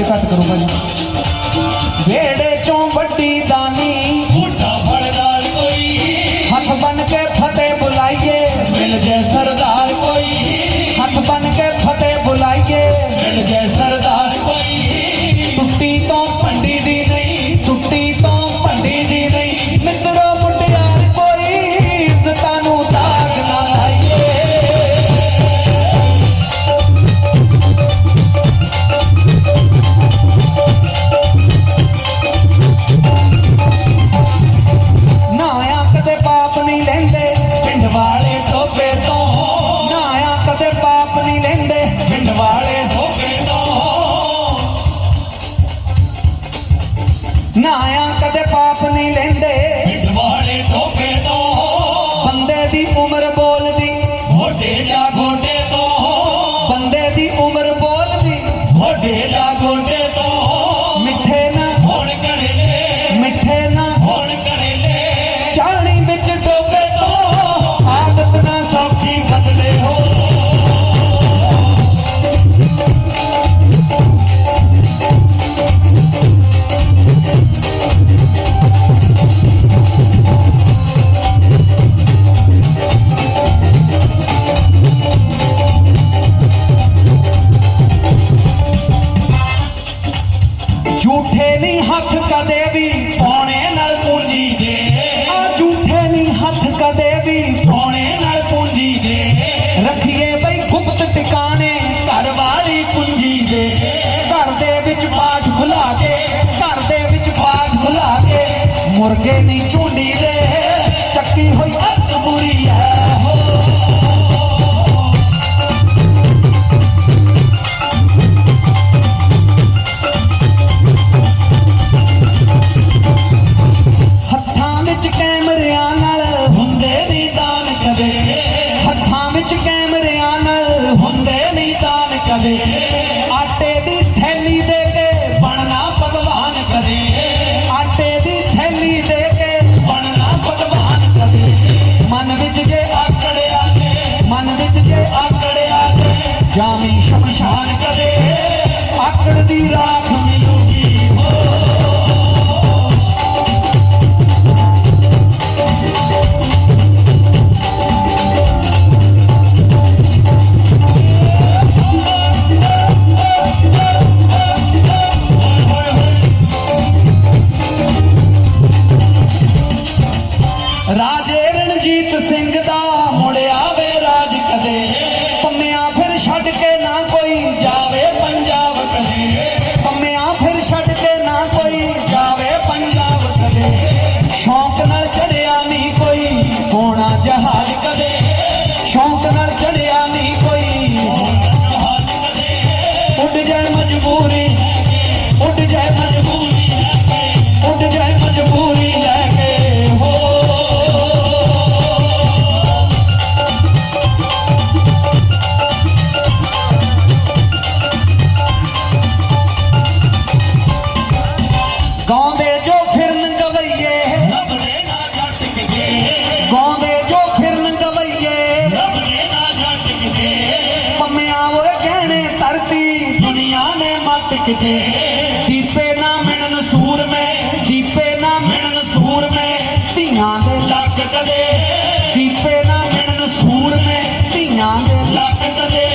ਤੇ ਘੱਟ ਕਰੋ ਭਾਈ। ਵੇੜੇ ਚੋਂ ਵੱਡੀ ਦਾਨੀ। ਫੁੱਟਾ ਫੜਦਾਰ ਕੋਈ। ਹੱਥ ਬਨ ਕੇ ਫਤਿਹ ਬੁਲਾਈਏ। ਮਿਲ ਜੇ ਸਰਦਾਰ ਕੋਈ। ਹੱਥ ਬਨ ਕੇ ਫਤਿਹ ਬੁਲਾਈਏ। ਮਿਲ ਜੇ ਸਰਦਾਰ ਵਾਲੇ ਟੋਪੇ ਤੋਂ ਨਾਇਆ ਕਦੇ ਪਾਪ ਨਹੀਂ ਲੈਂਦੇ, ਪਿੰਡ ਵਾਲੇ ਟੋਪੇ ਤੋਂ। ਨਾਇਆ ਕਦੇ ਪਾਪ ਨਹੀਂ ਲੈਂਦੇ। ਝੂਠੇ ਨਹੀਂ ਹੱਥ ਕਦੇ ਵੀ ਪੌਣੇ ਨਾਲ ਪੂੰਜੀ ਜੇ। ਆ ਝੂਠੇ ਨਹੀਂ ਹੱਥ ਕਦੇ ਵੀ ਪੌਣੇ ਨਾਲ ਪੂੰਜੀ ਜੇ। ਰੱਖੀਏ ਬਈ ਗੁਪਤ ਟਿਕਾਣੇ ਘਰ ਵਾਲੀ ਪੂੰਜੀ ਜੇ। ਘਰ ਦੇ ਵਿੱਚ ਪਾਠ ਭੁਲਾ ਕੇ, ਘਰ ਦੇ ਵਿੱਚ ਪਾਠ ਭੁਲਾ ਕੇ ਮੁਰਗੇ ਨਹੀਂ ਝੁੰਡੀ ਦੇ। ਚੱਕੀ ਹੋਈ তীরা Yeah. ਕਿਤੇ ਦੀਪੇ ਨਾ ਮਿਲਣ ਸੂਰ ਮੈਂ, ਦੀਪੇ ਨਾ ਮਿਲਣ ਸੂਰ ਮੈਂ, ਧੀਆਂ ਦੇ ਲੱਕ ਕਦੇ। ਦੀਪੇ ਨਾ ਮਿਲਣ ਸੂਰ ਮੈਂ, ਧੀਆਂ ਦੇ ਲੱਕ ਕਦੇ।